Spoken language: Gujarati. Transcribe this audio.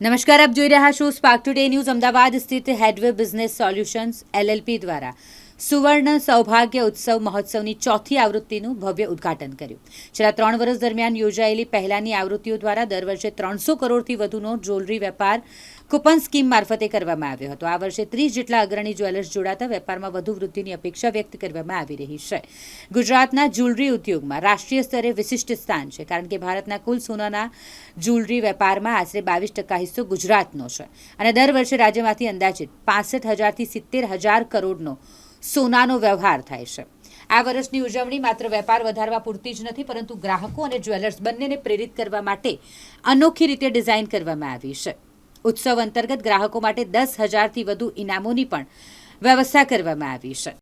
નમસ્કાર, આપ જોઈ રહ્યા છો સ્પાર્ક ટુડે ન્યૂઝ અમદાવાદ સ્થિત હેડવે બિઝનેસ સોલ્યુશન્સ એલએલપી દ્વારા. સુવર્ણ સૌભાગ્ય ઉત્સવ મહોત્સવની ચોથી આવૃત્તિનું ભવ્ય ઉદ્ઘાટન કર્યું. છેલ્લા ત્રણ વર્ષ દરમિયાન યોજાયેલી પહેલાની આવૃત્તિઓ દ્વારા દર વર્ષે ત્રણસો કરોડથી વધુનો જ્વેલરી વેપાર કૂપન સ્કીમ મારફતે કરવામાં આવ્યો હતો. આ વર્ષે ત્રીસ જેટલા અગ્રણી જ્વેલર્સ જોડાતા વેપારમાં વધુ વૃદ્ધિની અપેક્ષા વ્યક્ત કરવામાં આવી રહી છે. ગુજરાતના જ્વેલરી ઉદ્યોગમાં રાષ્ટ્રીય સ્તરે વિશિષ્ટ સ્થાન છે, કારણ કે ભારતના કુલ સોનાના જ્વેલરી વેપારમાં આશરે બાવીસ ટકા હિસ્સો ગુજરાતનો છે. અને દર વર્ષે રાજ્યમાંથી અંદાજિત પાસઠ હજારથી સિત્તેર હજાર કરોડનો સોનાનો વ્યવહાર થાય છે. આ વર્ષની ઉજવણી માત્ર વેપાર વધારવા પૂરતી જ નથી, પરંતુ ગ્રાહકો અને જ્વેલર્સ બંનેને પ્રેરિત કરવા માટે અનોખી રીતે ડિઝાઇન કરવામાં આવી છે. ઉત્સવ અંતર્ગત ગ્રાહકો માટે દસ હજારથી વધુ ઇનામોની પણ વ્યવસ્થા કરવામાં આવી છે.